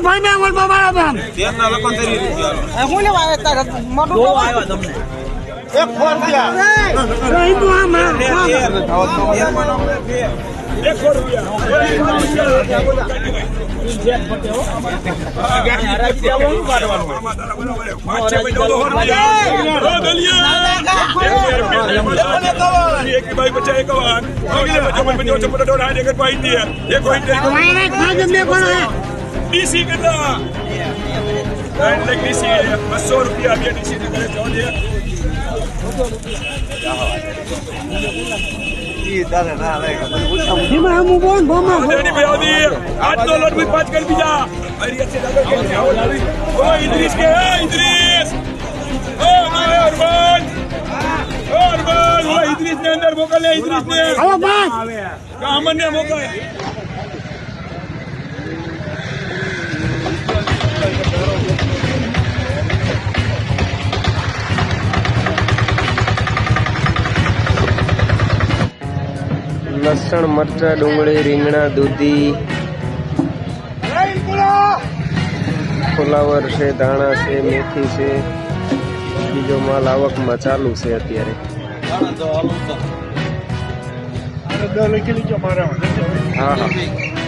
મારા ભાઈ ને અમલ મારા ભાઈ. ઘેરના લખન થઈ રહ્યું હું લેવા આવ્યા તારે? મોટું જો આવ્યા તમને. એક ફોન દિયા રહી તું આ માં એક ભાઈ બચા એક વાર એક ભાઈ દિયા ડીસી કેટલા ત્રણ લાખ ડીસી બસો રૂપિયા બે ડીસી કરે મોકલે મોકલે. લસણ મરચા ડુંગળી રીંગણા દૂધી. ફુલાવર છે ધાણા છે મેથી છે. બીજો માલ આવકમાં ચાલુ છે અત્યારે. હા હા.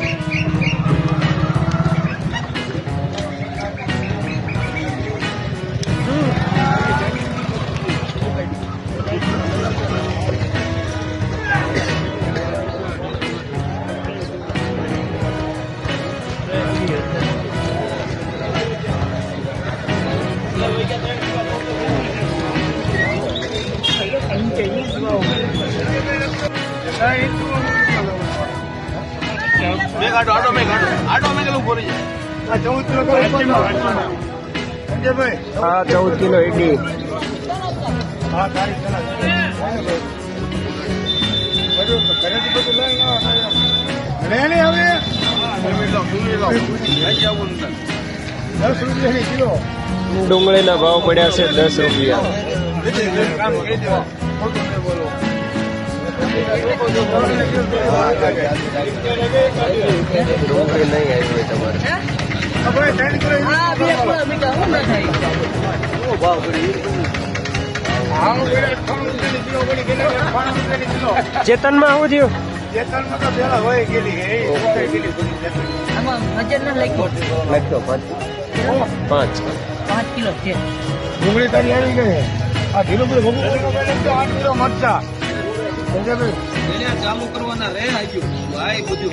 ચૌદ કિલો ઈડી ડુંગળીના ભાવ પડ્યા છે દસ રૂપિયા. ડુંગળી નહીં આવી હોય તમારે. હા માં થાય આવું થયું? આમાં વજન ના લખ્યું લખતો પાંચ. પાંચ પાંચ કિલો છે ડુંગળી તારી આવી ગઈ. આ ઢીલો બધો ભગું આઠ કિલો મરચા ચાલુ કરવાના રે આવ્યું ભાઈ બધું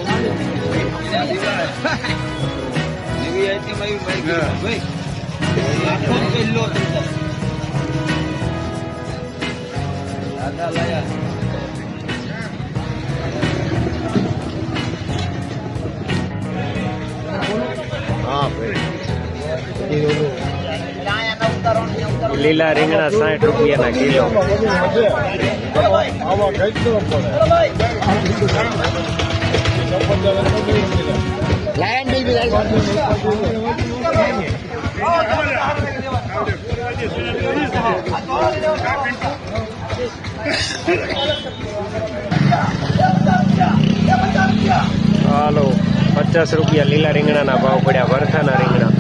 એના દીવા એવી આઈટમ આવી ભાઈ ભાઈ આખો કિલો દાદા લાયા લીલા રીંગણા સાઠ રૂપિયાના કિલો. આવા કઈ બી હાલો પચાસ રૂપિયા લીલા રીંગણાના ભાવ પડ્યા વરસાના રીંગણા.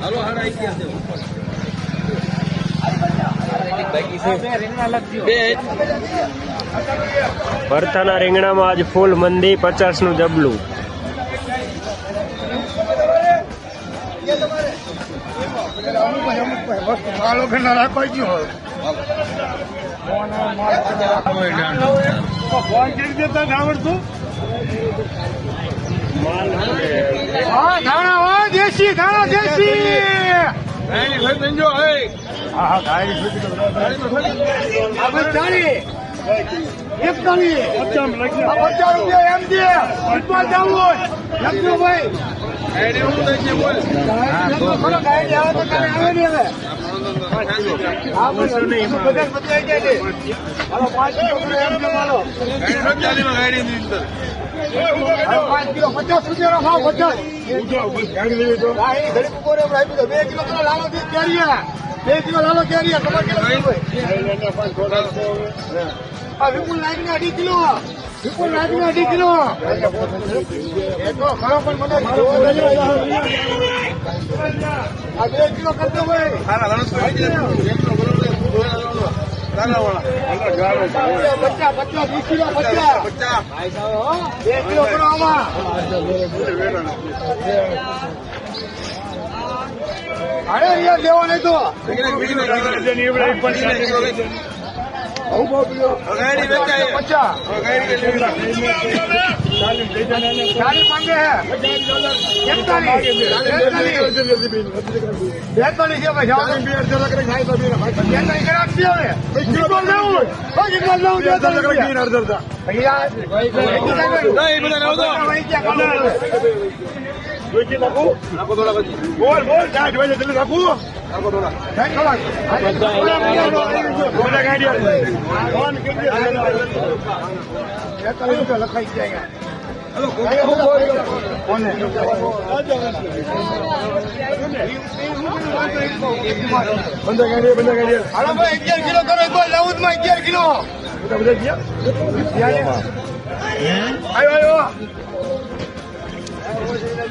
હાલો હાડા છે બે ભરથાના રીંગણામાં આજ ફૂલ મંદી પચાસનું જબલું આવડતું હા ધાણા દેશી ધાણા દેશી ભાઈ ભાઈ બંજો હે હા હા ગાડી પચાસ રૂપિયા એમ પચમાં જવું હોય લખજો ભાઈ આઈડી હું દઈ છે બોલ લખજો ખરો ગાડી આવે તો કાંઈ આવે નહીં હવે હા બસ નહીં બધા બધા આવી ગયા છે હાલો પાંચ કિલો એમ છે માલો ગાડી સત્યાવીસમાં ગાડી ની પચાસ ભાવ પચાસ. દો બે કિલો લાવો કેરીયા બે કિલો લાલો કેરીયા તમારે કેટલો આ વિપુલ નાયકને અઢી કિલો. વિપુલ નાયકને અઢી કિલો. એ તો ખરો પણ મને. આ બે કિલો કરતો ભાઈ પચાસ પચાસ વીસ કિલો બચ્ચા બે કિલો કરો આમાં. અરે યાર દેવો નહીં તો ચાલીસ માંગે હે એકતાલીસ બેતાલીસ છે ભાઈ બેતાલીસ આપશે હવે કિલો લેવું ભાઈ કિલો લેવું બેતાલીસ રૂપિયા. ભૈયા બોલ બોલ સાઠ વાગે જલ્દી રાખું સાઠ કલાક. બોલે ગાડી ફોન કરી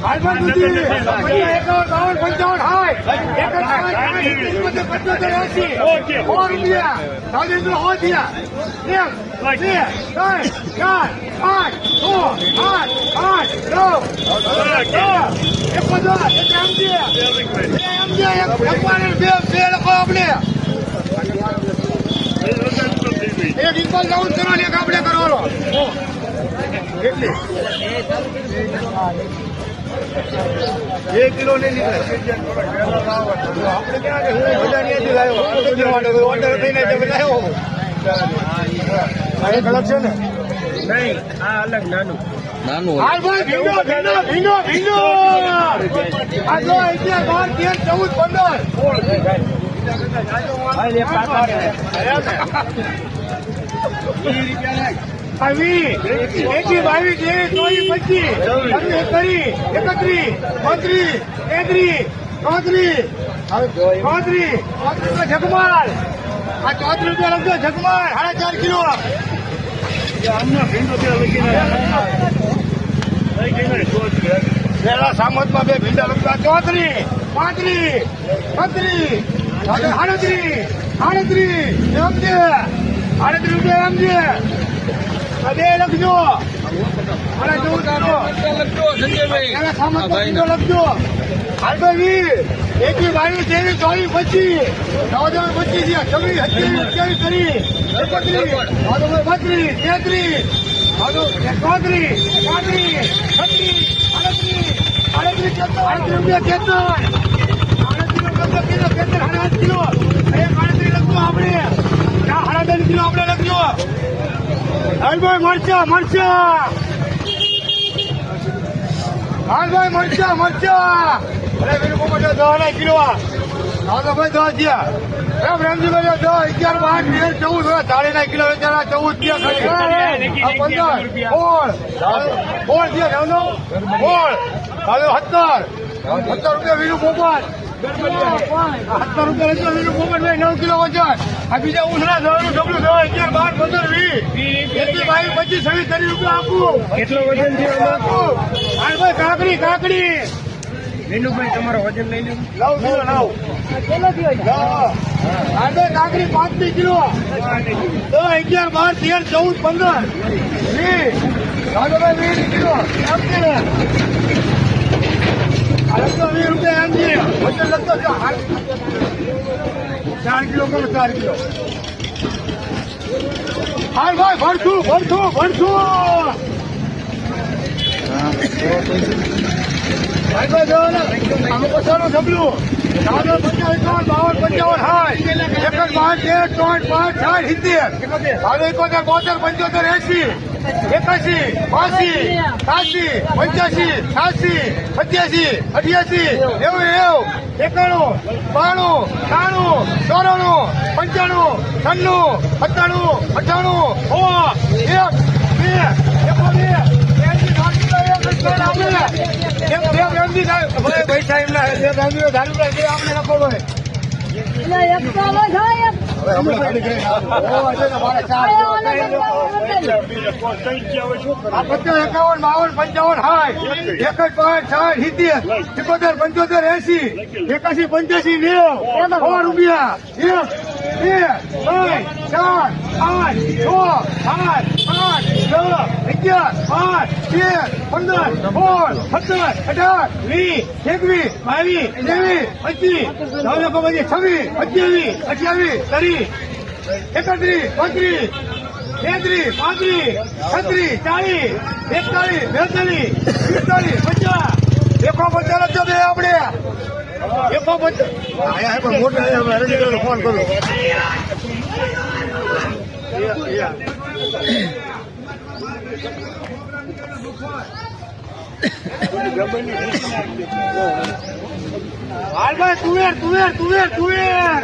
કોને પંચાવન હાય બંધ ગાડી હાલો ભાઈ અગિયાર કિલો કરો એક વાર લેવું જ માં અગિયાર કિલો એક બધા બે બે આવ્યો આપણે એક ઇક્વલ ડાઉન કરો એક આપણે કરવાનો કેટલી એક કિલો નહીં નીકળે. આપણે ક્યાં કે હું બધા ત્યાંથી લાવ્યો? ઓર્ડર થઈને તમે લાવ્યો આ એક અલગ છે ને? નાનું. હાલ ભાઈ ભીંડો ભીંડો ભીંડો ભીંડો! આ જો અગિયાર બાર તેર ચૌદ પંદર. આવી એકી બાવીસ ત્રેવીસ ચોવીસ પચીસ એકત્રીસ એકત્રીસ બત્રીસ તેત્રીસ ચોત્રીસ ચોત્રીસ ચોત્રીસ જગમાલ આ ચોત્રીસ રૂપિયા લખજો જગમાલ સાડા ચાર કિલો. પેલા સામતમાં બે ભીંડા લખતા ચોત્રીસ પાંત્રીસ છત્રીસ આડત્રીસ આડત્રીસ એમ છે. આડત્રીસ રૂપિયા એમ છે. બે લખજો અને જોઉં તારો ભીંડો લખજો હાલ વીસ એકવીસ બાવીસ ત્રેવીસ ચોવીસ પચીસ ચૌદ પચીસ છવ્વીસ સત્યાવીસ અઠ્યાવીસ ત્રીસ એકત્રીસ બત્રીસ તેત્રીસ ચોત્રીસ પાંત્રીસ છત્રીસ આડત્રીસ આડત્રીસ આડત્રીસ રૂપિયા તેતર આડત્રીસ રૂપિયા કિલો સાડા આઠ કિલો એક આડત્રીસ લખજો આપણે સાડા ત્રણ કિલો આપણે લખજો હાલભાઈ મરચા મરચા. હાલભાઈ મરચા મરચા. અરે વીર પોપટ દસ ના કિલો ભાઈ દસ થયા. એમ રામજીભાઈ દસ અગિયાર બાર તેર ચૌદ હવે ચાલી ના કિલો વેચાણા ચૌદ થયા પંદર. સોળ સોળ થયા રામનો સોળ સત્તર. સત્તર રૂપિયા વીરું પોપટ સત્તર રૂપિયા નવ કિલો વજન આ બીજા ઉધરા દવાનું ડબલું દસ અગિયાર બાર પંદર વીસ એકવીસ બાવીસ પચીસ છવ્વીસ ત્રીસ રૂપિયા આપું કેટલો વજન છે ભાઈ કાકડી કાકડી મીનુભાઈ તમારો વજન લઈ લો નવ કિલો નવ? આજે કાકડી પાંત્રીસ કિલો અગિયાર બાર તેર ચૌદ પંદર વીસ વીસ કિલો એમ છે ને આ લખતો વીસ રૂપિયા એમ છે વજન લખતો ચાર કિલો કરો ચાર કિલો. હાલ ભાઈ ભરતું ભરતું ભરતું ભાઈ ભાઈ જવાના આમ પછાડો જબલું દાદા પચાસ બાવન પંચાવન સાઠ એકડ પાંચ તેર ત્રણ પાંચ સાઠ સિત્તેર દાદા એકોતેર બોતેર પંચોતેર એસી એકાસી બાસી સાસી પંચ્યાસી સાસી સત્યાસી અઠ્યાસી નેવું નેવું એકાણું બાણું ત્રાણું ચોરાણું પંચાણું છન્નું સત્તાણું અઠ્ઠાણું સો એક બે એકો બે પ્રેમ એમથી થાય ભાઈ પૈસા એમના હે, જે ગાંધીઓ દારૂ પીએ તે એકાવન બાવન પંચાવન સાઠ જ પાંચ સાઠ સિત્તેર સિત્તોતેર પંચોતેર એસી એકાસી પંચ્યાસી નેવ સો રૂપિયા એક બે ત્રણ ચાર પાંચ છ સાત આઠ દસ અગિયાર પાંચ તેર પંદર સોળ સત્તર અઢાર વીસ એકવીસ બાવીસ ત્રેવીસ પચીસ નવ પછી છવ્વીસ અઠ્યાવીસ અઠ્યાવીસ ત્રીસ એકત્રીસ બત્રીસ તેત્રીસ પાંત્રીસ છત્રીસ ચાલીસ એકતાલીસ બેતાલીસ પિસ્તાલીસ પચાસ એકો પચાસ બે આપણે એકો પચાસ મોટા ફોન કરું હાલભાઈ, તુવેર તુવેર તુવેર તુવેર.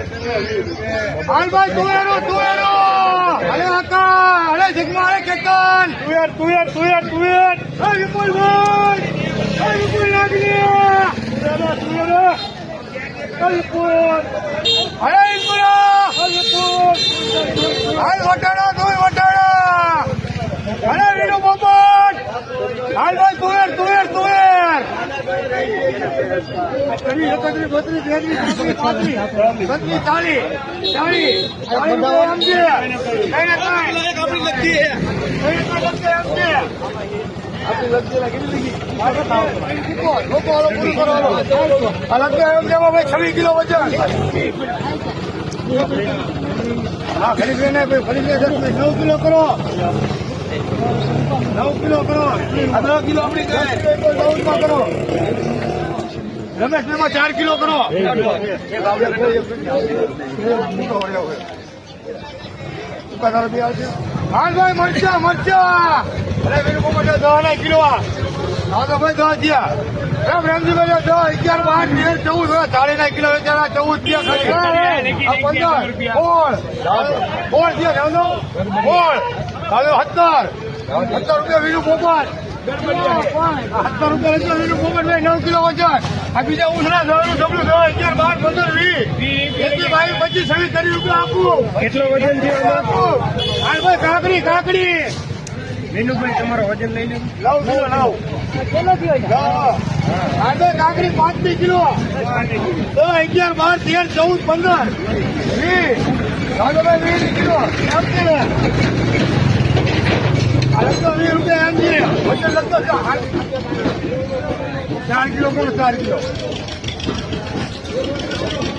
હાલભાઈ, તુવેરો તુવેરો. અરે આકા અરે જગમા અરે કેતન. તુવેર તુવેર તુવેર તુવેર. એ વિપુલભાઈ એ વિપુલ લાગણી તુવેરો તુવેરો. હાલ વટાણા તુવેર વટાણા. અરે વીરો બોપટ હાલભાઈ તુવેર તુવેર તુવેર! ત્રીસ એકત્રીસ બત્રીસ તેત્રીસ ચોત્રીસ પાંત્રીસ બત્રીસ ચાલીસ ચાલીસ આપણી લગતી લગતી હાલો હાલો. ભાઈ છવ્વીસ કિલો વજન. હા ખરીદ લઈને ભાઈ ખરીદ નવ કિલો કરો. નવ કિલો કરો. દસ કિલો આપણી ચૌદમાં કરો રમેશ એમાં ચાર કિલો કરો. હા ભાઈ મરચા મરચા. અરે પેલું કોમર દસ ના કિલો આ. હા તો ભાઈ દસ થયા. એમ રેમજીભાઈ અગિયાર તેર ચૌદ ચાલીસ ના કિલો વેચારા ચૌદ થયા પંદર. થયા નવ સોળ હવે સત્તર સત્તર રૂપિયા વીનું પોપટ સત્તર રૂપિયા વેચો વીનું પોપટ ભાઈ નવ કિલો વજન. આ બીજા ઉછળા દવાનું ડબલું દસ અગિયાર બાર પંદર વીસ. એકવીસ બાવીસ પચીસ છવ્વીસ ત્રીસ રૂપિયા આપું. કેટલો વજન છે ભાઈ કાકડી કાકડી. વિનુભાઈ તમારો વજન લઈ લે. નવ કિલો નવ કેટલો થયો આજે કાકડી પાંચમી કિલો. દસ અગિયાર બાર તેર ચૌદ પંદર. વીસ. કિલો. વીસ રૂપિયા એમ છે વજન લગતો. ચાર કિલો કરો ચાર કિલો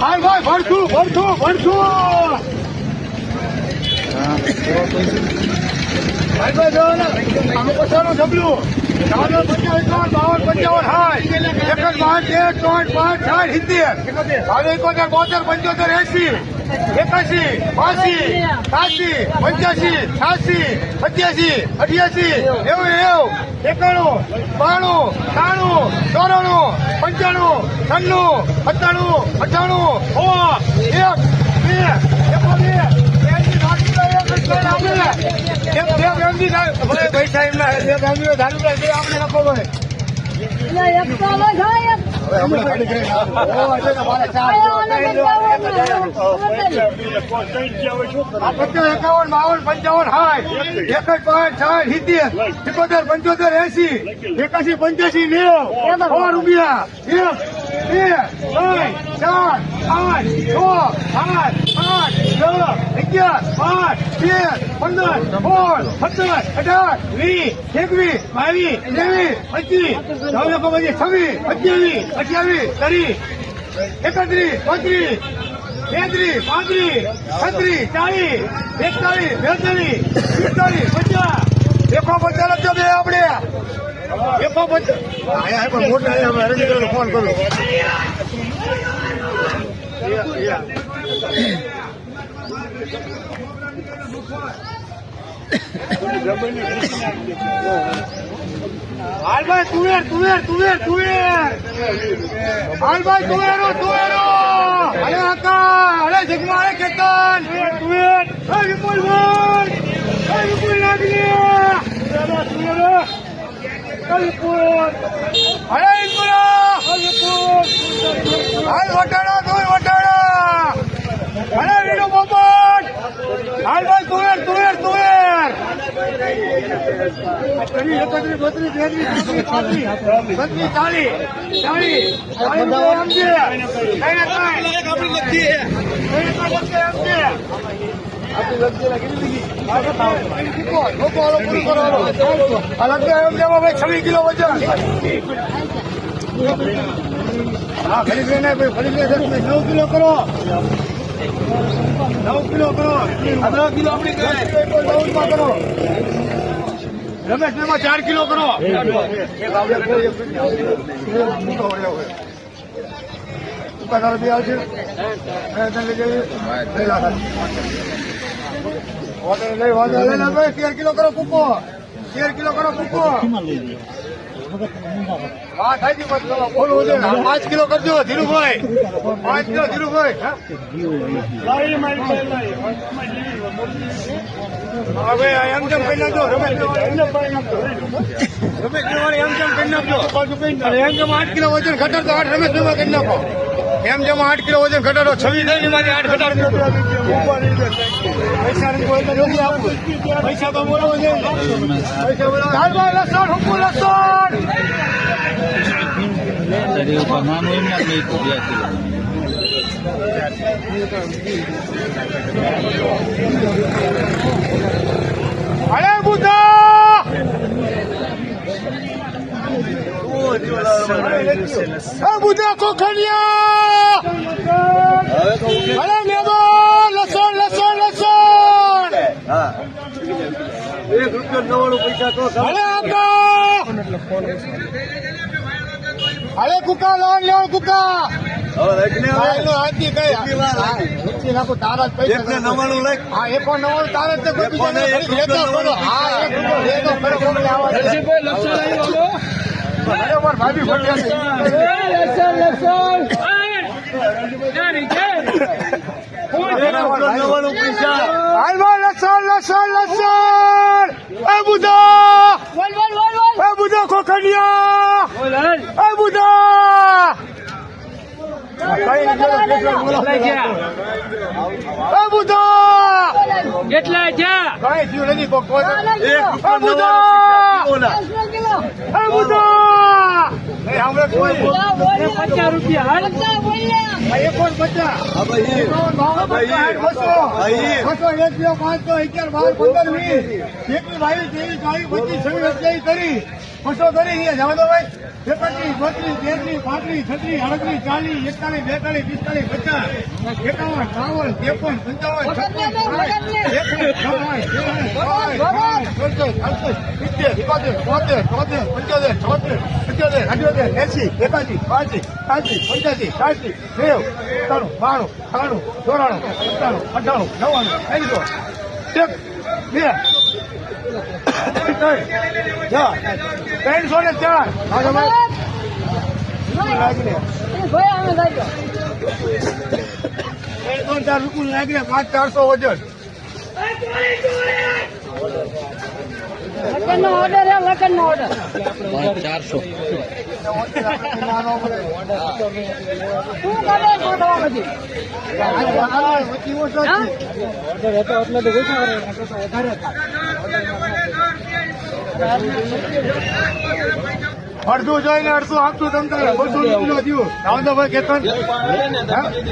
હાલ ભાઈ ભરશું ભરશું ભરશું ભાઈ ભાઈ જવાના આનું પછાડું ઢબલું એકોતેર, બોતેર, પંચોતેર એસી એકાસી બાસી સાસી પંચ્યાસી, છ્યાસી, સત્યાસી, અઠ્યાસી એવું એવું એકાણું, બાણું, ત્રાણું, ચોરાણું, પંચાણું, છન્નું, સત્તાણું અઠાણું એક, બે એસી સાતસો એક રૂપિયા આપણે એમ પ્રેમ એમથી થાય ભાઈ હશે ને થઈ ગયો. આ પચાસ એકાવન બાવન પંચાવન સાઠ એકસઠ પાંચ સાઠ સિત્તેર સિત્તોતેર પંચોતેર એસી એકાસી પંચ્યાસી, નેવ સો રૂપિયા એક બે, ત્રણ, ચાર, પાંચ, છ, સાત આઠ, દસ અગિયાર આઠ તેર પંદર સોળ સત્તર અઢાર વીસ એકવીસ બાવીસ ત્રેવીસ પચીસ નવ પછી છવ્વીસ અઠ્યાવીસ અઠ્યાવીસ ત્રીસ એકત્રીસ બત્રીસ તેત્રીસ પાંત્રીસ છત્રીસ ચાલીસ એકતાલીસ બેતાલીસ પિસ્તાલીસ પચાસ એકો પચાસ જો બે આપણે એકો પચાસ મોટા ફોન કરું હાલભાઈ તુવેર તુવેર તુવેર તુવેર. હાલભાઈ તુવેરો તુવેરો. અરે આકા અરે જગમા, અરે કેતન. તુવેર તુવેર. એ વિપુલભાઈ તુવેરો તુવેરો. હાલ વટાણા તુર વટાણા. અરે રીડો પોપટ હાલ ભાઈ, તુવેર તુવેર તુવેર! એકત્રીસ બત્રીસ તેત્રીસ પાંત્રીસ બત્રીસ ચાલીસ ચાલીસ કિલો વજન હા ખરીદ લઈને ખરીદ લે નવ કિલો કરો. નવ કિલો કરો નવ કિલો કરો રમેશ એમાં ચાર કિલો કરો દુકાનદાર બી આવશે લઈ કિલો કરો કૂપો તેર કિલો કરો કૂપો હા પાંચ કિલો કરજો ધીરુભાઈ પાંચ કિલો ધીરુભાઈ? હવે એમ જેમ કહી નાખજો રમેશ રમેશ એમ જેમ કહી નાખજો એમ કેમ આઠ કિલો વજન ઘટાડતો આઠ રમેશ કરી નાખો એમ જેમ આઠ કિલો વજન ઘટાડો, છવ્વીસ થાય ને એમાંથી આઠ ઘટાડો પૈસા તો બોલવો લસણ હુકું લસણ. નહીં અરે બુધા અરે બુધા કોખડિયા અરે મેમો લસણ લસણ લસણ એક રૂપિયો નવાણું પૈસા તો અરે કુકા લોન લેવણ કુકા નવાણું લાખ હા એ પણ નવાણું તારે જ લેતો હા એક રૂપિયો લેતો કેટલા છે કઈ થયું નથી કોક કોઈ એક એ બુધા ઓલા એ બુધા એ હમણે કોઈ પચાસ રૂપિયા પચાસ પચાસ બસો એક બે પાંચ છ અગિયાર બાર પંદર વીસ એકવીસ બાવીસ ત્રેવીસ ચોવીસ પચીસ છવ્વીસ સત્યાવીસ કરી બસો કરી અહીંયા જવા દો ભાઈ એકત્રીસ બત્રીસ તેત્રીસ પાંત્રીસ છત્રીસ અડત્રીસ ચાલીસ એકતાલીસ બેતાલીસ પિસ્તાલીસ પચાસ એકાવન બાવન ત્રેપન પંચાવન પંચોતેર, એસી, એકાસી, બાસી, ત્યાસી, પંચ્યાસી, સાસી, નેવું, સત્તાણું, બાણું, ચોરાણું, સત્તાણું, અઠાણું, નવ્વાણું, એક, બે, ત્રણસો ને ચાર ત્રણસો ચાર રૂપિયા લાગીને પાંચ ચારસો વજન ઓર્ડર ઓર્ડર ચારસો શું કરે ગોઠવા બધી હા? અડધું જોઈને અડધું આપતું તમને. બસો રૂપિયા થયું. રાવણો ભાઈ કેતન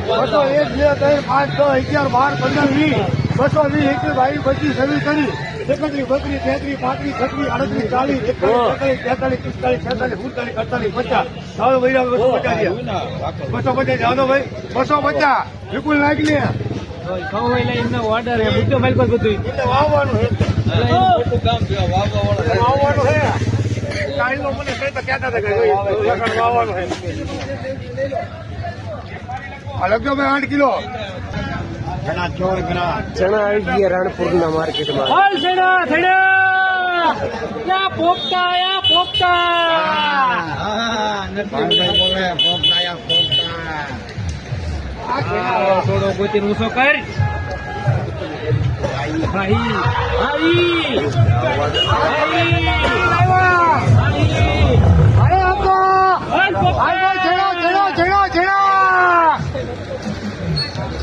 બસો એક, બે, ત્રણ, પાંચ, છ, અગિયાર, બાર, પંદર, વીસ. બસો વીસ, એકવીસ, બાવીસ, પચીસ, છવ્વીસ, ત્રીસ. એકત્રીસ, બત્રીસ, તેત્રીસ, પાંત્રીસ, છત્રીસ આડત્રીસ ચાલીસ, એકતાલીસ તેતાલીસ, પિસ્તાલીસ, છેતાલીસ, સુડતાલીસ અડતાલીસ પચાસ. ચાલો ભાઈ બસો પચાસ. બસો પચાસ. જાઓ ભાઈ બસો પચાસ. વિપુલ નાખી લે ઓર્ડર હે બુદ્ધો માલ પર બધું એટલે વાવવાનું છે મોટું કામ છે વાવવા વાળા વાવવાનું છે કાલનો મને કઈ તો કહેતા હતા કે ભાઈ લગન વાવવાનું ભાઈ આઠ કિલો ઘણા ચોર ઘણા ચણા આવી ગયા રાણપુરના માર્કેટમાં હાલ છેડા છેડા યા પોપટા યા પોપટા થોડો ગોતી ઊંચો કર ભાઈ આવી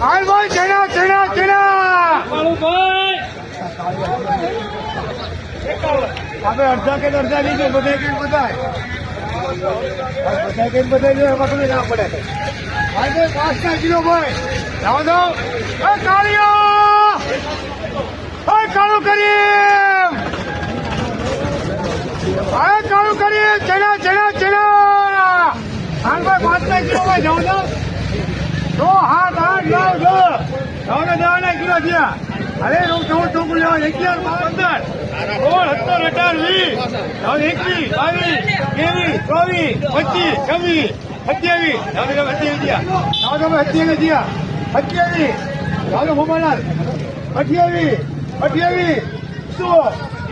હાલ ભાઈ ચણા આપણે અડધા કે અડધા લીધું બધા કેમ બધા બધા કેમ બધા એમાં ના પડે આજે પાંચના કિલો ભાઈ જાઓ દો. કાળીઓ! ભાઈ કાળું કરીએ. અરે કાળું કરીમ ચણા ચણા ચણા હાલભાઈ પાંચના કિલો ભાઈ જાઓ દો. તો હાથ હાથ જાઓ જો. જાઓ ને દેવાના કિલો થયા. અરે હું ચૌદ ચોકું લેવા. અગિયાર પંદર. સોળ, સત્તર, અઢાર, વીસ. એકવીસ, બાવીસ, ત્રેવીસ, ચોવીસ, પચીસ, છવ્વીસ. સત્યાવીસ હવે તમે ગયા તમે સત્યાવીસ થયા સત્યાવીસ હવે મોબાઈલ અઠ્યાવીસ અઠ્યાવીસ સો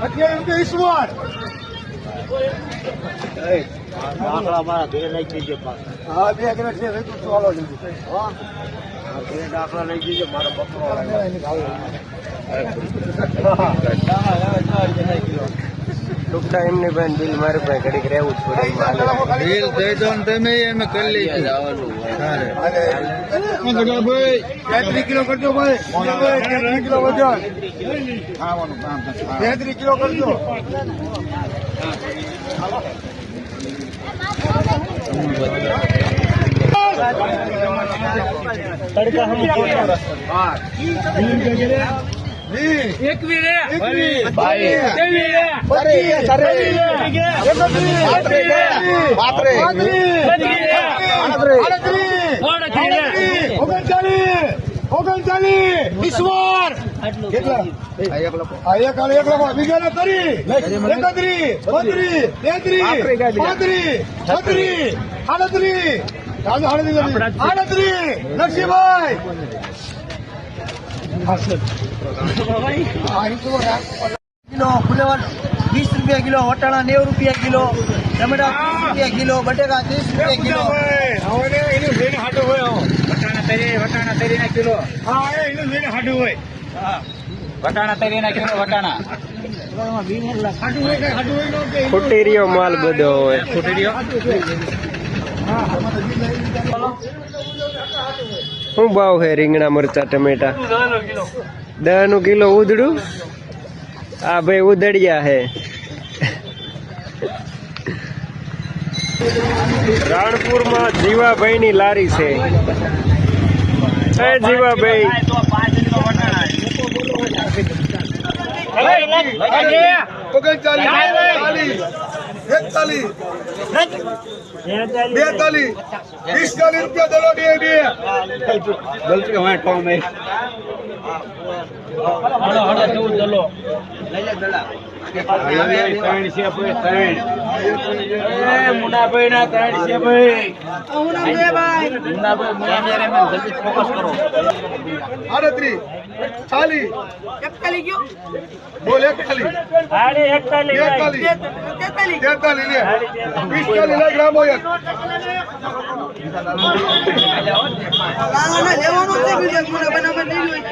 અઠ્યાવીસ તો ઈશ્વર હા બે કિલો છે તું ચાલો જલ્દી ટૂંક ટાઈમની બેન બિલ મારી પાસે ઘડીક રહેવું જ પડે બિલ રીલ થઈ તો ને તમે એમ કરી લઈશું તેત્રીસ કિલો કરજો ભાઈ. તેત્રીસ કિલો વજન. તેત્રીસ કિલો કરજો. વીસ, એકવી રે. એકવીસ, બાવીસ, ત્રેવીસ રે. પચીસ, છવ્વીસ, એકત્રીસ, પાંત્રીસ, આડત્રીસ, આડત્રીસ, ઓગણચાલીસ, ઈશ્વર કેટલા? એક લોકો બીજાને કરી. એકત્રીસ. બત્રીસ. તેત્રીસ. પાંત્રીસ છત્રીસ. આડત્રીસ. આડત્રીસ આડત્રીસ. કિલો ફુલેવર વીસ રૂપિયા કિલો વટાણા નેવું રૂપિયા કિલો ટમેટા ત્રીસ રૂપિયા કિલો બટેકા ત્રીસ રૂપિયા કિલો. હવે ને એનું લઈને હાટું હોય આવો. વટાણા તરી વટાણા તરીના કિલો. હા. એનું લઈને હાટું હોય વટાણા તરીના કિલો વટાણા. હાટું હોય કે હાટું હોય નો રહ્યો માલ બધો હોય. શું ભાવ છે રીંગણા મરચા ટમેટા? દસનું કિલો ઉધડું આ ભાઈ ઉધડિયા હે રાણપુરમાં જીવાભાઈ ની લારી છે જીવાભાઈ હળો હળો જવું ચલો લઈ લે દલા મુનાભાઈ ના ત્રણ છે ભાઈ મુનાભાઈ મુનાભાઈ ફોકસ કરો આડત્રીસ લેવાનું છે બીજા બનાવવા નહીં